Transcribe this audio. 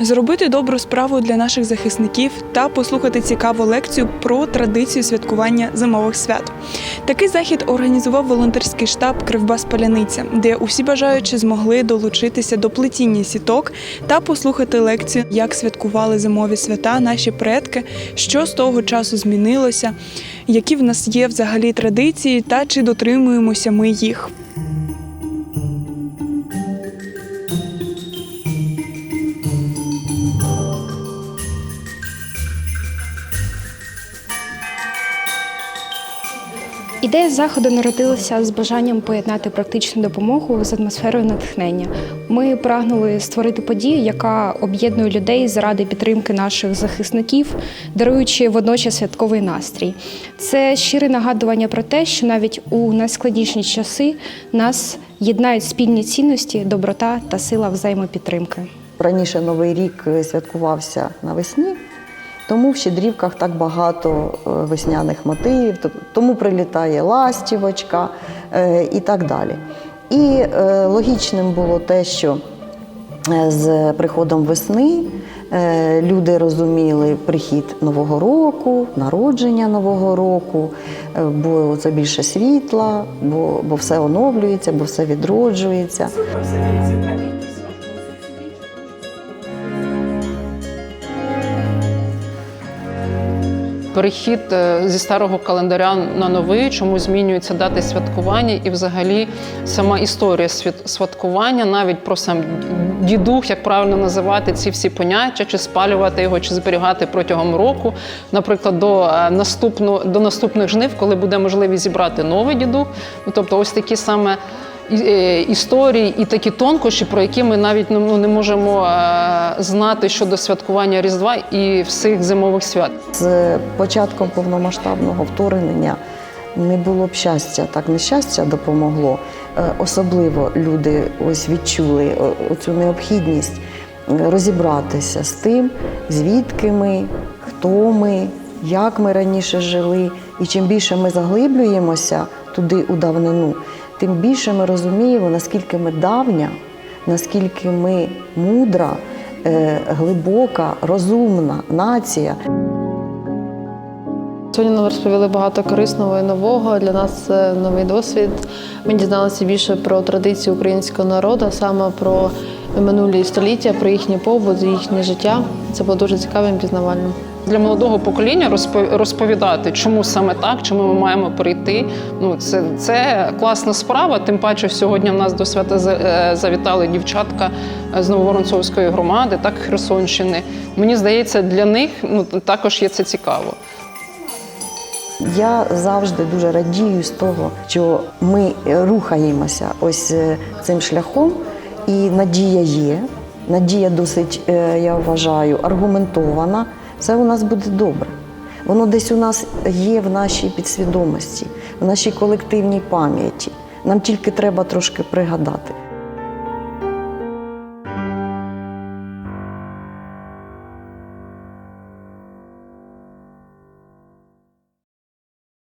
зробити добру справу для наших захисників та послухати цікаву лекцію про традицію святкування зимових свят. Такий захід організував волонтерський штаб Кривбас Паляниця, де усі бажаючі змогли долучитися до плетіння сіток та послухати лекцію, як святкували зимові свята наші предки, що з того часу змінилося, які в нас є взагалі традиції та чи дотримуємося ми їх. Ідея заходу народилася з бажанням поєднати практичну допомогу з атмосферою натхнення. Ми прагнули створити подію, яка об'єднує людей заради підтримки наших захисників, даруючи водночас святковий настрій. Це щире нагадування про те, що навіть у найскладніші часи нас єднають спільні цінності, доброта та сила взаємопідтримки. Раніше Новий рік е, святкувався навесні, тому в щедрівках так багато е, весняних мотивів, тому прилітає ластівочка е, і так далі. І е, логічним було те, що з приходом весни люди розуміли прихід Нового року, народження Нового року, бо це більше світла, бо, бо все оновлюється, бо все відроджується. Перехід е, зі старого календаря на новий, чому змінюються дати святкування, і взагалі сама історія свят- святкування, навіть про сам дідух, як правильно називати ці всі поняття, чи спалювати його, чи зберігати протягом року, наприклад, до е, наступну до наступних жнив, коли буде можливість зібрати новий дідух. Ну тобто, ось такі саме. Е, Історії і такі тонкощі, про які ми навіть ну, не можемо е, знати щодо святкування Різдва і всіх зимових свят. З початком повномасштабного вторгнення не було б щастя, так нещастя допомогло. Е, Особливо люди ось відчули оцю необхідність розібратися з тим, звідки ми, хто ми, як ми раніше жили. І чим більше ми заглиблюємося туди у давнину, тим більше ми розуміємо, наскільки ми давня, наскільки ми мудра, е, глибока, розумна нація. Сьогодні нам розповіли багато корисного і нового. Для нас це новий досвід. Ми дізналися більше про традиції українського народу, саме про минулі століття, про їхній побут, їхнє життя. Це було дуже цікавим і пізнавальним. Для молодого покоління розпо- розповідати, чому саме так, чому ми маємо прийти. Ну це, це класна справа. Тим паче, сьогодні в нас до свята е, завітали дівчатка е, з Нововоронцовської громади, так Херсонщини. Мені здається, для них ну також є це цікаво. Я завжди дуже радію з того, що ми рухаємося ось е, цим шляхом, і надія є. Надія досить, я вважаю, аргументована. Все у нас буде добре. Воно десь у нас є в нашій підсвідомості, в нашій колективній пам'яті. Нам тільки треба трошки пригадати.